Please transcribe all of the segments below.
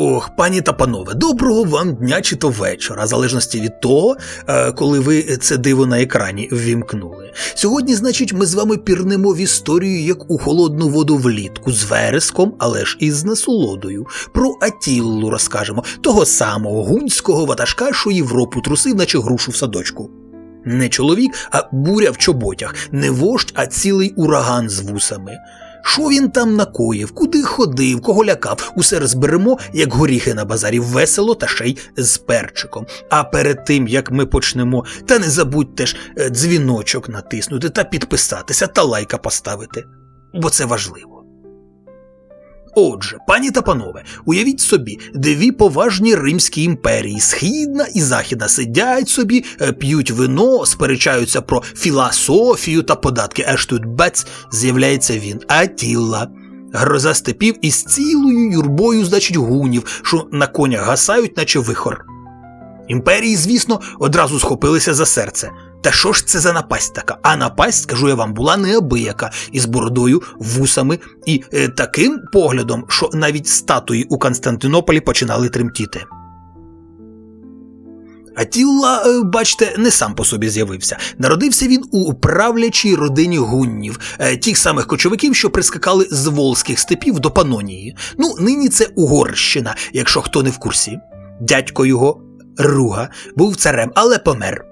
Ох, пані та панове, доброго вам дня чи то вечора, в залежності від того, е, коли ви це диво на екрані ввімкнули. Сьогодні, значить, ми з вами пірнемо в історію, як у холодну воду влітку, з вереском, але ж і з насолодою. Про Атіллу розкажемо, того самого гунського ватажка, що Європу трусив, наче грушу в садочку. Не чоловік, а буря в чоботях, не вождь, а цілий ураган з вусами. Що він там накоїв, куди ходив, кого лякав, усе розберемо, як горіхи на базарі, весело та ще й з перчиком. А перед тим як ми почнемо, та не забудьте ж е, дзвіночок натиснути та підписатися та лайка поставити, бо це важливо. Отже, пані та панове, уявіть собі, дві поважні римські імперії, східна і західна, сидять собі, е, п'ють вино, сперечаються про філософію та податки. Аж тут бець з'являється він, Атілла. Гроза степів із цілою юрбою, значить, гунів, що на конях гасають, наче вихор. Імперії, звісно, одразу схопилися за серце. Та що ж це за напасть така? А напасть, скажу я вам, була неабияка, із бородою, вусами і е, таким поглядом, що навіть статуї у Константинополі починали тремтіти. Атілла, е, бачте, не сам по собі з'явився. Народився він у правлячій родині гуннів, е, тих самих кочовиків, що прискакали з волзьких степів до Панонії. Ну, нині це Угорщина, якщо хто не в курсі. Дядько його, Руга, був царем, але помер.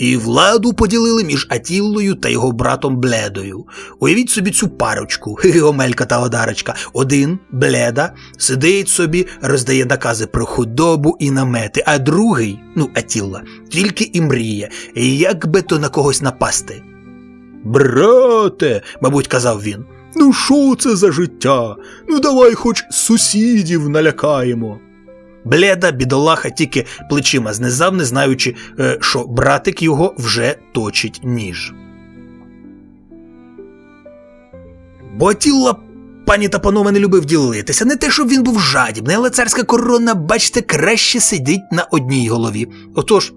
І владу поділили між Атіллою та його братом Бледою. Уявіть собі цю парочку, Омелька та Одарочка. Один, Бледа, сидить собі, роздає накази про худобу і намети, а другий, ну, Атілла, тільки і мріє, як би то на когось напасти. Брате, мабуть, казав він. Ну що це за життя? Ну давай хоч сусідів налякаємо. Бледа бідолаха тільки плечима знизав, не знаючи, е, що братик його вже точить ніж. Бо Атілла, пані та панове, не любив ділитися. Не те, щоб він був жадібний, але царська корона, бачите, краще сидить на одній голові. Отож.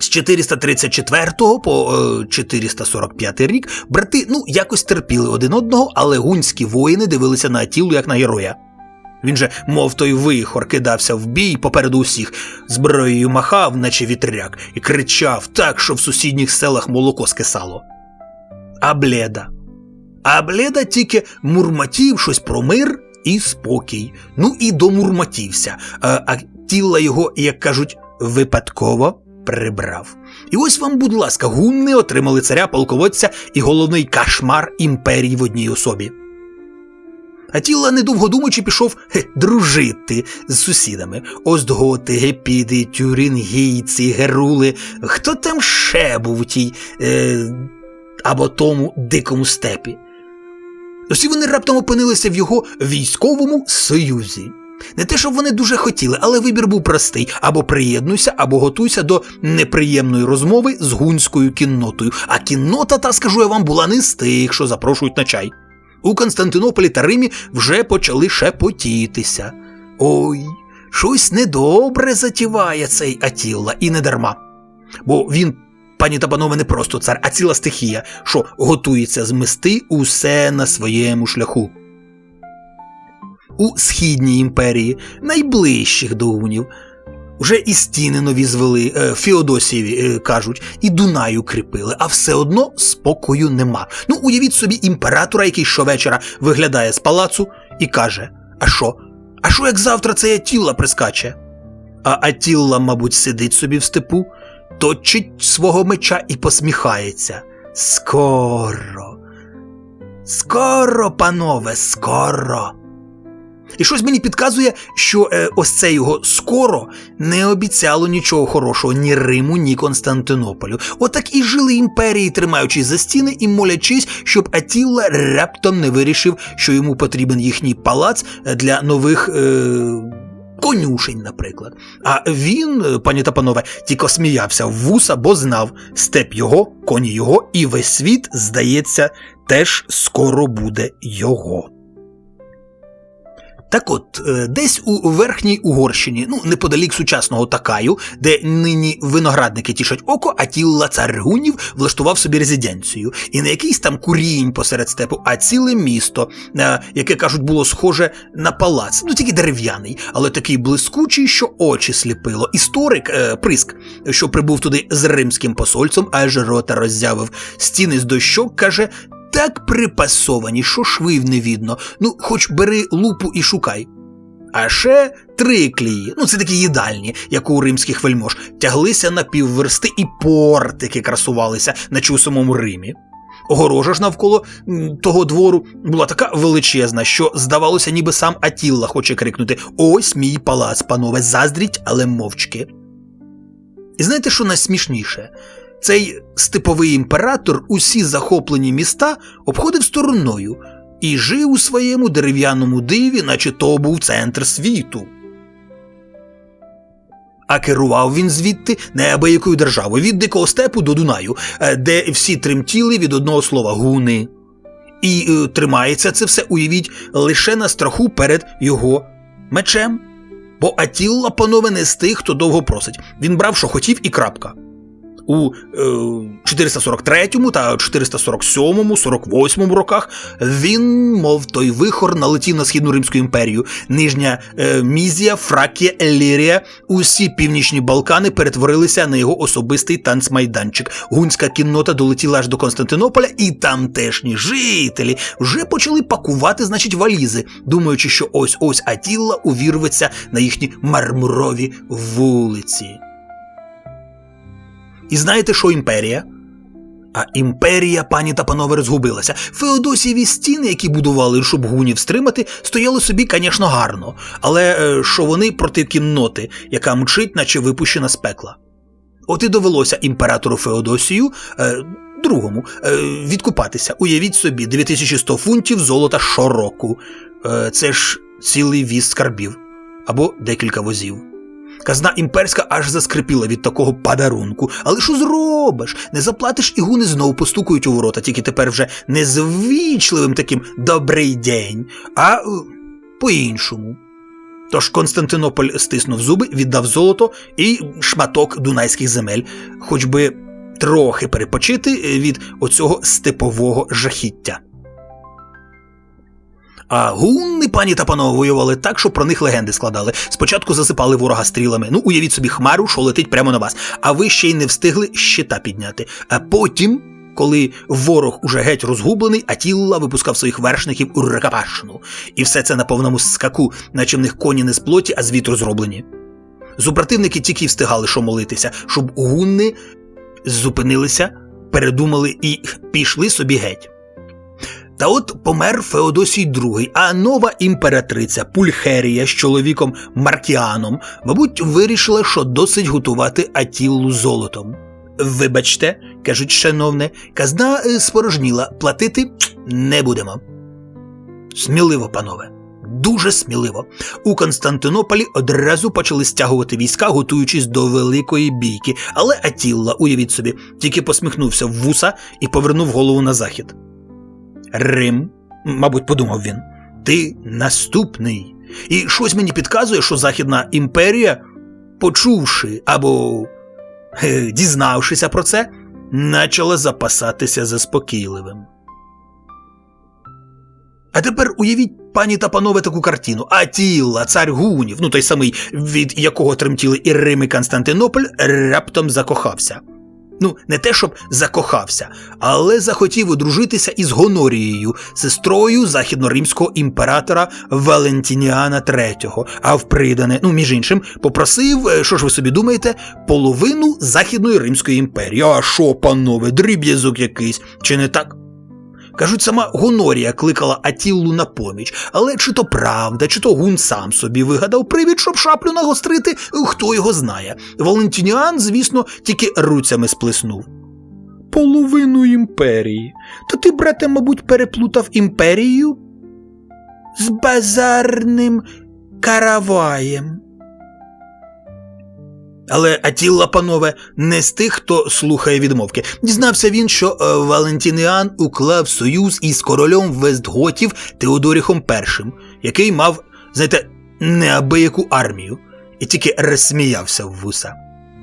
З 434 по е, 445 рік брати ну якось терпіли один одного, але гунські воїни дивилися на Атілу як на героя. Він же, мов той вихор, кидався в бій попереду усіх, зброєю махав, наче вітряк, і кричав так, що в сусідніх селах молоко скисало. А бледа. А бледа тільки мурматів щось про мир і спокій. Ну і домурматівся, а, а тіла його, як кажуть, випадково прибрав. І ось вам, будь ласка, гунни отримали царя полководця і головний кашмар імперії в одній особі. Атіла, недовго думаючи, пішов хе, дружити з сусідами. Остготи, гепіди, тюрингійці, герули. Хто там ще був у тій е, або тому дикому степі? Усі вони раптом опинилися в його військовому союзі. Не те, щоб вони дуже хотіли, але вибір був простий: або приєднуйся, або готуйся до неприємної розмови з гунською кіннотою. А кіннота, та скажу я вам, була не з тих, що запрошують на чай. У Константинополі та Римі вже почали шепотітися. Ой, щось недобре затіває цей Атілла, і не дарма. Бо він, пані та панове, не просто цар, а ціла стихія, що готується змести усе на своєму шляху. У східній імперії, найближчих до гунів, вже і стіни нові звели, е, Феодосієві е, кажуть, і Дунаю кріпили, а все одно спокою нема. Ну, уявіть собі імператора, який щовечора виглядає з палацу і каже: А що? А що як завтра цей Атілла прискаче? А Атілла, мабуть, сидить собі в степу, точить свого меча і посміхається. Скоро. Скоро, панове, скоро. І щось мені підказує, що е, ось це його скоро не обіцяло нічого хорошого ні Риму, ні Константинополю. Отак і жили імперії, тримаючись за стіни і молячись, щоб Атілла раптом не вирішив, що йому потрібен їхній палац для нових. Е... Конюшень, наприклад. А він, е, пані та панове, тільки сміявся в вуса, бо знав степ його, коні його, і весь світ, здається, теж скоро буде його. Так от, е, десь у верхній Угорщині, ну неподалік сучасного Такаю, де нині виноградники тішать око, Атілла цар гунів влаштував собі резиденцію. І не якийсь там курінь посеред степу, а ціле місто, е, яке кажуть, було схоже на палац, ну тільки дерев'яний, але такий блискучий, що очі сліпило. Історик е, Приск, що прибув туди з римським посольцем, аж рота роззявив стіни з дощок, каже. Так припасовані, що швив не видно. Ну, хоч бери лупу і шукай. А ще три клії, ну це такі їдальні, як у римських вельмож, тяглися на півверсти і портики красувалися, наче у самому Римі. Огорожа ж навколо того двору була така величезна, що здавалося, ніби сам Атілла хоче крикнути: Ось мій палац, панове, заздріть, але мовчки. І знаєте, що найсмішніше? Цей степовий імператор усі захоплені міста обходив стороною і жив у своєму дерев'яному диві, наче то був центр світу. А керував він звідти неабиякою державою від дикого степу до Дунаю, е, де всі тремтіли від одного слова гуни. І е, тримається це все, уявіть, лише на страху перед його мечем. Бо Атілла, панове, не з тих, хто довго просить. Він брав, що хотів, і крапка. У е, 443 та 447, 48 роках він, мов той вихор, налетів на східну Римську імперію. Нижня е, Мізія, Фракія, Елірія, усі північні Балкани перетворилися на його особистий танцмайданчик. Гунська кіннота долетіла аж до Константинополя, і тамтешні жителі вже почали пакувати, значить, валізи, думаючи, що ось ось Атілла увірветься на їхні мармурові вулиці. І знаєте, що імперія? А імперія, пані та панове, розгубилася. Феодосієві стіни, які будували, щоб гунів стримати, стояли собі, звісно, гарно, але е, що вони проти кінноти, яка мчить, наче випущена з пекла. От і довелося імператору Феодосію е, другому е, відкупатися. Уявіть собі, 2100 фунтів золота щороку. Е, це ж цілий віз скарбів або декілька возів. Казна імперська аж заскрипіла від такого падарунку. Але що зробиш? Не заплатиш і гуни знову постукають у ворота, тільки тепер вже не з ввічливим таким добрий день, а е, по-іншому. Тож Константинополь стиснув зуби, віддав золото і шматок дунайських земель, хоч би трохи перепочити від оцього степового жахіття. А гунни, пані та панове, воювали так, що про них легенди складали. Спочатку засипали ворога стрілами. Ну, уявіть собі хмару, що летить прямо на вас, а ви ще й не встигли щита підняти. А потім, коли ворог уже геть розгублений, Атілла випускав своїх вершників у рукопашну. І все це на повному скаку, наче в них коні не з плоті, а з вітру зроблені. Супротивники тільки й встигали, що молитися, щоб гунни зупинилися, передумали і пішли собі геть. Та от помер Феодосій II, а нова імператриця Пульхерія з чоловіком Маркіаном, мабуть, вирішила, що досить готувати Атіллу золотом. Вибачте, кажуть, шановне, казна е, спорожніла, платити не будемо. Сміливо, панове. Дуже сміливо. У Константинополі одразу почали стягувати війська, готуючись до великої бійки. Але Атілла, уявіть собі, тільки посміхнувся в вуса і повернув голову на захід. Рим, мабуть, подумав він, ти наступний. І щось мені підказує, що Західна імперія, почувши або е, дізнавшися про це, почала запасатися заспокійливим. А тепер уявіть, пані та панове, таку картину. Атіла, цар гунів, ну той самий, від якого тремтіли і Рим, і Константинополь, раптом закохався. Ну, не те, щоб закохався, але захотів одружитися із Гонорією, сестрою західноримського імператора Валентініана III, а в придане, ну, між іншим, попросив, е, що ж ви собі думаєте, половину Західної Римської імперії. А що, панове, дріб'язок якийсь, чи не так? Кажуть, сама Гонорія кликала Атіллу на поміч, але чи то правда, чи то гун сам собі вигадав привід, щоб шаплю нагострити, хто його знає. Валентініан, звісно, тільки руцями сплеснув. Половину імперії. То ти, брате, мабуть, переплутав імперію з базарним караваєм. Але Атілла, панове, не з тих, хто слухає відмовки. Дізнався він, що е, Валентініан уклав союз із королем Вестготів Теодоріхом І, який мав знаєте, неабияку армію, і тільки розсміявся в вуса.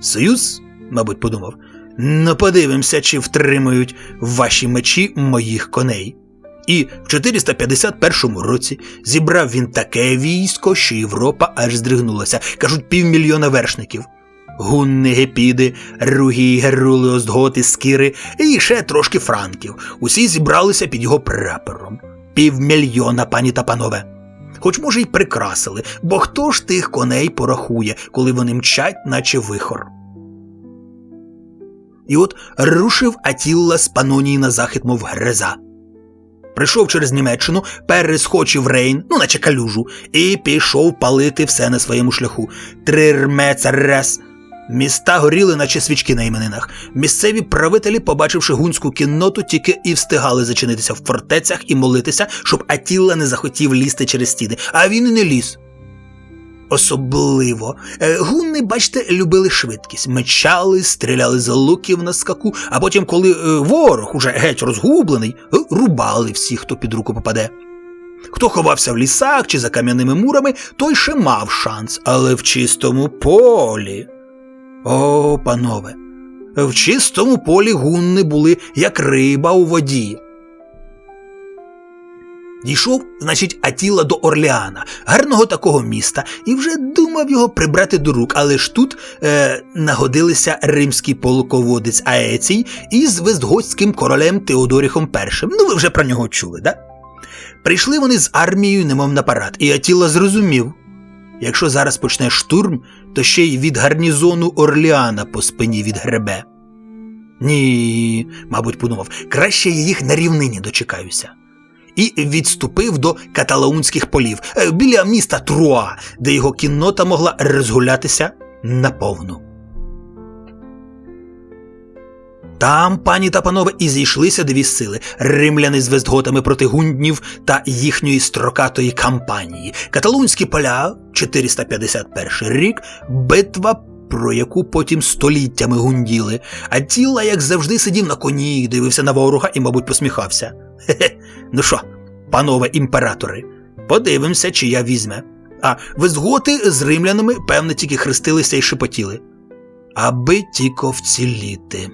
Союз, мабуть, подумав, ну подивимося, чи втримають ваші мечі моїх коней. І в 451 році зібрав він таке військо, що Європа аж здригнулася. Кажуть, півмільйона вершників. Гунни, гепіди, ругі, герули, остготи, скіри і ще трошки франків. Усі зібралися під його прапором. Півмільйона, пані та панове. Хоч, може, й прикрасили, бо хто ж тих коней порахує, коли вони мчать, наче вихор. І от рушив Атілла з Панонії на захід, мов греза. Прийшов через Німеччину, перескочив Рейн, ну наче калюжу, і пішов палити все на своєму шляху. Трирмецарес. Міста горіли, наче свічки на іменинах. Місцеві правителі, побачивши гунську кінноту, тільки і встигали зачинитися в фортецях і молитися, щоб Атілла не захотів лізти через стіни, а він і не ліз. Особливо Е, гунни, бачите, любили швидкість, мечали, стріляли з луків на скаку, а потім, коли е, ворог уже геть розгублений, е, рубали всіх, хто під руку попаде. Хто ховався в лісах чи за кам'яними мурами, той ще мав шанс, але в чистому полі. О, панове, в чистому полі гунни були як риба у воді. Дійшов, значить, Атіла до Орлеана, гарного такого міста, і вже думав його прибрати до рук, але ж тут е, нагодилися римський полководець Аецій із вестготським королем Теодоріхом І. Ну, ви вже про нього чули, да? Прийшли вони з армією, немов на парад, і Атіла зрозумів. Якщо зараз почне штурм, то ще й від гарнізону Орліана по спині відгребе. Ні, мабуть, подумав, краще я їх на рівнині дочекаюся. І відступив до каталаунських полів е, біля міста Труа, де його кіннота могла розгулятися наповну. Там, пані та панове, і зійшлися дві сили римляни з вестготами проти гунднів та їхньої строкатої кампанії. Каталунські поля, 451 рік, битва. Про яку потім століттями гунділи, а тіла, як завжди, сидів на коні, дивився на ворога і, мабуть, посміхався. Хе-хе, ну що, панове імператори, подивимося, чия візьме. А визготи з римлянами, певне, тільки хрестилися і шепотіли. Аби тільки вціліти.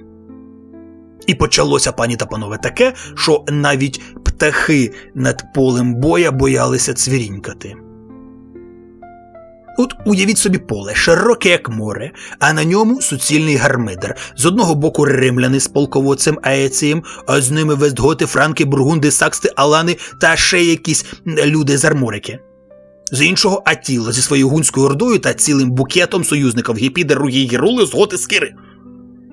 І почалося, пані та панове, таке, що навіть птахи над полем боя боялися цвірінькати. От уявіть собі поле, широке, як море, а на ньому суцільний гармидер. З одного боку римляни з полководцем Аецієм, а з ними вестготи, франки, бургунди, саксти, алани та ще якісь люди з арморики. З іншого Атіла зі своєю гунською ордою та цілим букетом союзників Гіпіда, Ругі, Гірули, Зготи, Скири.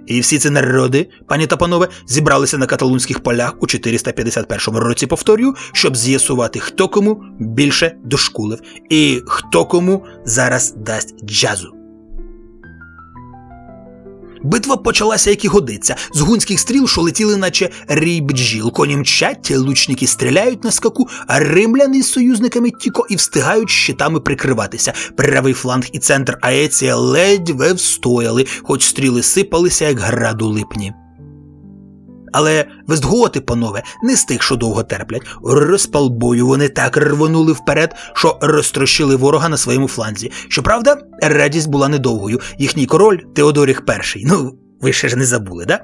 І всі ці народи, пані та панове, зібралися на каталунських полях у 451 році, повторюю, щоб з'ясувати, хто кому більше дошкулив і хто кому зараз дасть джазу. Битва почалася, як і годиться. З гунських стріл, що летіли, наче рій бджіл. Коні мчать, лучники стріляють на скаку, а римляни з союзниками тіко і встигають щитами прикриватися. Правий фланг і центр Аеція ледве встояли, хоч стріли сипалися, як граду липні. Але вестготи, панове, не з тих, що довго терплять. У розпал бою вони так рвонули вперед, що розтрощили ворога на своєму фланзі. Щоправда, радість була недовгою. Їхній король Теодоріх І, ну ви ще ж не забули, да?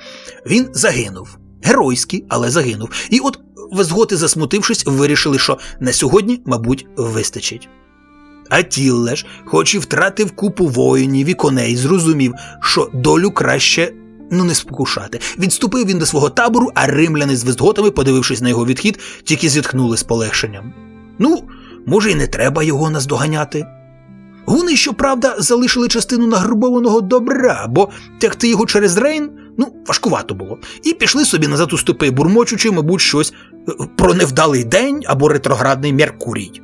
Він загинув. Геройський, але загинув. І от везготи, засмутившись, вирішили, що на сьогодні, мабуть, вистачить. А Тілле ж, хоч і втратив купу воїнів і коней, зрозумів, що долю краще ну не спокушати. Відступив він до свого табору, а римляни з вестготами, подивившись на його відхід, тільки зітхнули з полегшенням. Ну, може, й не треба його наздоганяти. Гуни, щоправда, залишили частину награбованого добра, бо тягти його через Рейн ну, важкувато було, і пішли собі назад у степи, бурмочучи, мабуть, щось е, про невдалий день або ретроградний Меркурій.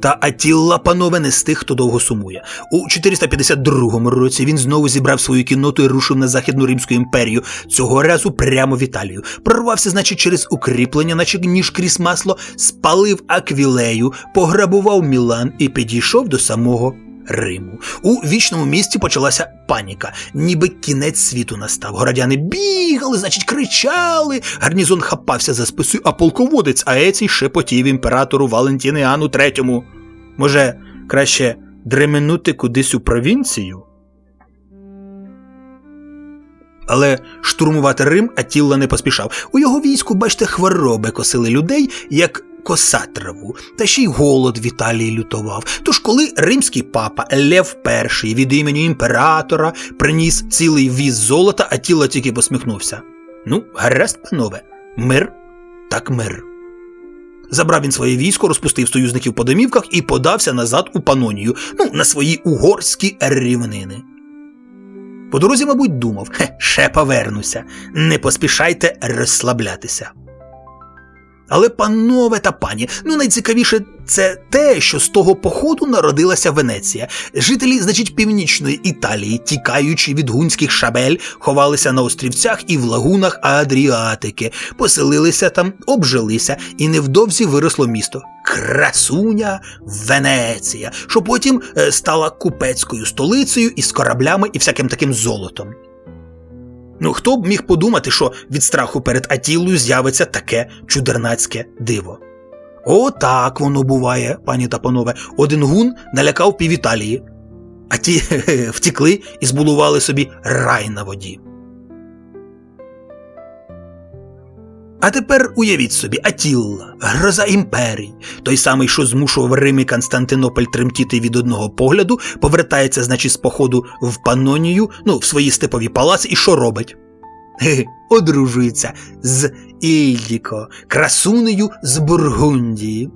Та Атілла, панове, не з тих, хто довго сумує. У 452 році він знову зібрав свою кінноту і рушив на Західну Римську імперію, цього разу прямо в Італію. Прорвався, значить, через укріплення, наче ніж крізь масло, спалив Аквілею, пограбував Мілан і підійшов до самого Риму. У вічному місті почалася паніка, ніби кінець світу настав. Городяни бігали, значить, кричали. Гарнізон хапався за списи, а полководець Аецій шепотів імператору Валентініану III. Може, краще дременути кудись у провінцію? Але штурмувати Рим Атілла не поспішав. У його війську, бачите, хвороби косили людей, як коса траву, та ще й голод в Італії лютував. Тож, коли римський папа Лев І від імені імператора приніс цілий віз золота, Атіла тільки посміхнувся. Ну, гаразд, панове, мир так мир. Забрав він своє військо, розпустив союзників по домівках і подався назад у Панонію, ну, на свої угорські рівнини. По дорозі, мабуть, думав, хе, ще повернуся, не поспішайте розслаблятися. Але, панове та пані, ну найцікавіше це те, що з того походу народилася Венеція. Жителі, значить, північної Італії, тікаючи від гунських шабель, ховалися на острівцях і в лагунах Адріатики, поселилися там, обжилися, і невдовзі виросло місто. Красуня Венеція, що потім е, стала купецькою столицею із кораблями і всяким таким золотом. Ну, хто б міг подумати, що від страху перед Атілою з'явиться таке чудернацьке диво? О, так воно буває, пані та панове. Один гун налякав пів Італії, а ті хе-хе, втікли і збудували собі рай на воді. А тепер уявіть собі, Атілла, гроза імперій, той самий, що змушував Рим і Константинополь тремтіти від одного погляду, повертається, значить, з походу в Панонію, ну, в свої степові палаци, і що робить? Ге, одружується з Ільдіко, красунею з Бургундії.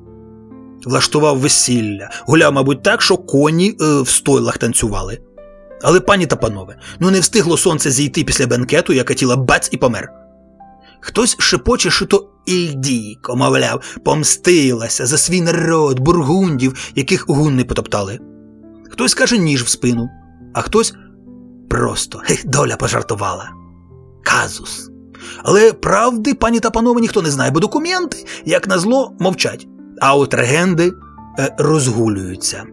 Влаштував весілля, гуляв, мабуть, так, що коні е, в стойлах танцювали. Але, пані та панове, ну не встигло сонце зійти після бенкету, як Атіла бац і помер. Хтось шепоче, що то Ільдійко, мовляв, помстилася за свій народ, бургундів, яких гунни потоптали. Хтось каже ніж в спину, а хтось просто хе, доля пожартувала. Казус. Але правди, пані та панове, ніхто не знає, бо документи, як назло, мовчать, а от регенди е, розгулюються.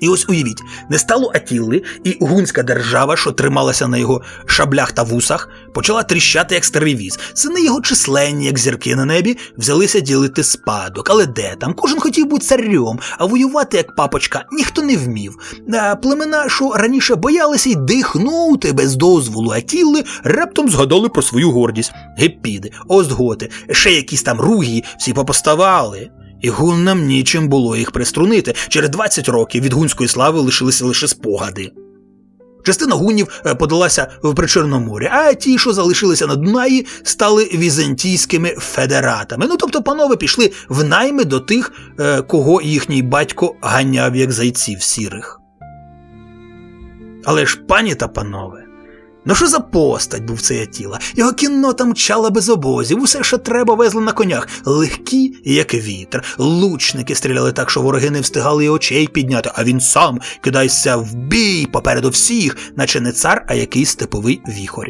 І ось уявіть, не стало Атілли, і гунська держава, що трималася на його шаблях та вусах, почала тріщати, як старий віз. Сини його численні, як зірки на небі, взялися ділити спадок. Але де там? Кожен хотів бути царем, а воювати, як папочка, ніхто не вмів. А племена, що раніше боялися й дихнути без дозволу Атілли, раптом згадали про свою гордість. Гепіди, остготи, ще якісь там ругі, всі попоставали. І гуннам нічим було їх приструнити. Через 20 років від гунської слави лишилися лише спогади. Частина гуннів е, подалася в Причорноморі, а ті, що залишилися на Дунаї, стали візантійськими федератами. Ну тобто, панове пішли в найми до тих, е, кого їхній батько ганяв як зайців сірих. Але ж, пані та панове, Ну що за постать був цей Атіла? Його кіннота мчала без обозів, усе, що треба, везли на конях, легкі, як вітер. Лучники стріляли так, що вороги не встигали й очей підняти, а він сам кидається в бій попереду всіх, наче не цар, а якийсь степовий віхор.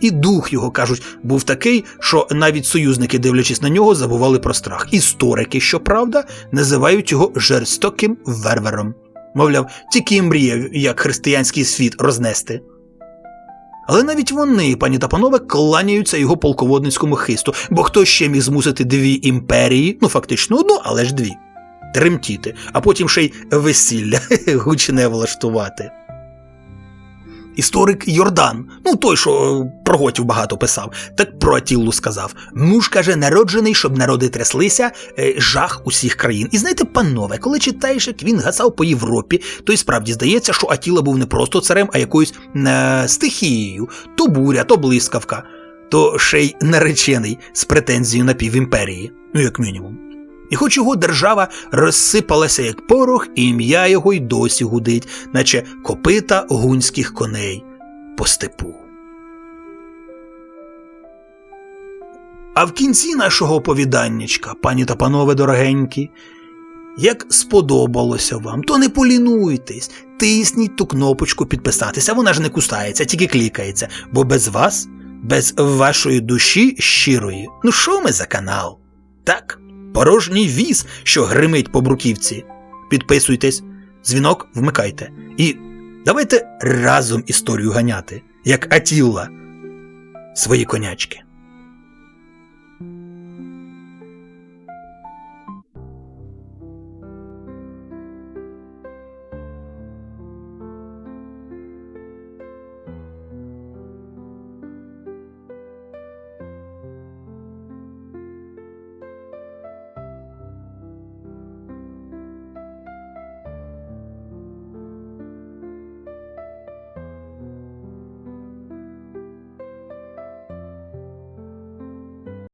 І дух його, кажуть, був такий, що навіть союзники, дивлячись на нього, забували про страх. Історики, щоправда, називають його жорстоким вервером. Мовляв, тільки мріяв, як християнський світ рознести. Але навіть вони, пані та панове, кланяються його полководницькому хисту, бо хто ще міг змусити дві імперії, ну фактично одну, але ж дві, тремтіти, а потім ще й весілля гучне влаштувати. Історик Йордан, ну той, що е, про готів багато писав, так про Атіллу сказав. Муж каже, народжений, щоб народи тряслися, е, жах усіх країн. І знаєте, панове, коли читаєш, як він гасав по Європі, то й справді здається, що Атіла був не просто царем, а якоюсь е, стихією, то буря, то блискавка, то ще й наречений з претензією на півімперії, ну як мінімум. І хоч його держава розсипалася як порох, і ім'я його й досі гудить, наче копита гунських коней по степу. А в кінці нашого оповіданнячка, пані та панове дорогенькі, як сподобалося вам, то не полінуйтесь, тисніть ту кнопочку підписатися, вона ж не кусається, тільки клікається, бо без вас, без вашої душі щирої, ну що ми за канал? Так, порожній віз, що гримить по бруківці. Підписуйтесь, дзвінок вмикайте. І давайте разом історію ганяти, як Атілла, свої конячки.